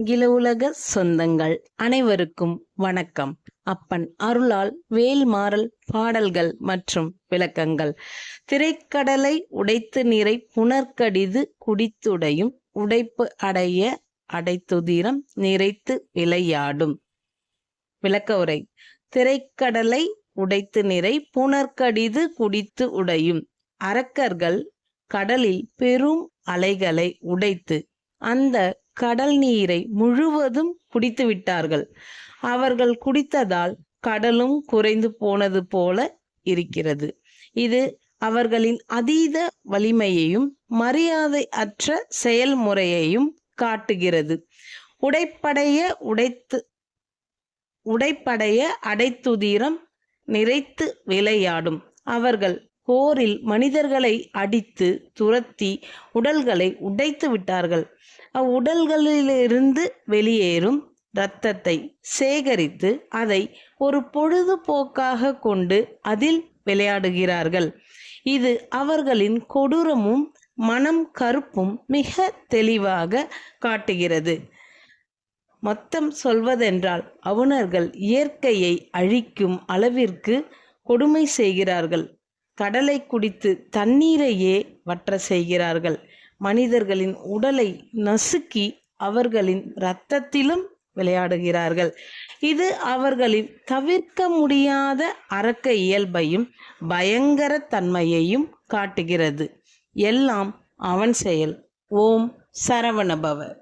அகில உலக சொந்தங்கள் அனைவருக்கும் வணக்கம். அப்பன் அருளால் வேல்மாறல் பாடல்கள் மற்றும் விளக்கங்கள். திரைக்கடலை உடைத்து நீரை புனர்கடிது குடித்துடையும் உடைப்பு அடைய அடைத்துதிரம் நிறைத்து விளையாடும். விளக்க உரை. திரைக்கடலை உடைத்து நிறை புனர்கடிது குடித்து உடையும். அரக்கர்கள் கடலில் பெரும் அலைகளை உடைத்து அந்த கடல் நீரை முழுவதும் குடித்து விட்டார்கள். அவர்கள் குடித்ததால் கடலும் குறைந்து போனது போல இருக்கிறது. இது அவர்களின் அதீத வலிமையையும் மரியாதை அற்ற செயல்முறையையும் காட்டுகிறது. உடைப்படைய உடைத்து உடைப்படைய அடைத்துதிரம் நிறைத்து விளையாடும். அவர்கள் போரில் மனிதர்களை அடித்து துரத்தி உடல்களை உடைத்து விட்டார்கள். அவ்வுடல்களிலிருந்து வெளியேறும் இரத்தத்தை சேகரித்து அதை ஒரு பொழுதுபோக்காக கொண்டு அதில் விளையாடுகிறார்கள். இது அவர்களின் கொடூரமும் மனம் கருப்பும் மிக தெளிவாக காட்டுகிறது. மொத்தம் சொல்வதென்றால் அவுணர்கள் இயற்கையை அழிக்கும் அளவிற்கு கொடுமை செய்கிறார்கள். கடலை குடித்து தண்ணீரையே வற்ற செய்கிறார்கள். மனிதர்களின் உடலை நசுக்கி அவர்களின் இரத்தத்திலும் விளையாடுகிறார்கள். இது அவர்களின் தவிர்க்க முடியாத அரக்க இயல்பையும் பயங்கர தன்மையையும் காட்டுகிறது. எல்லாம் அவன் செயல். ஓம் சரவணபவர்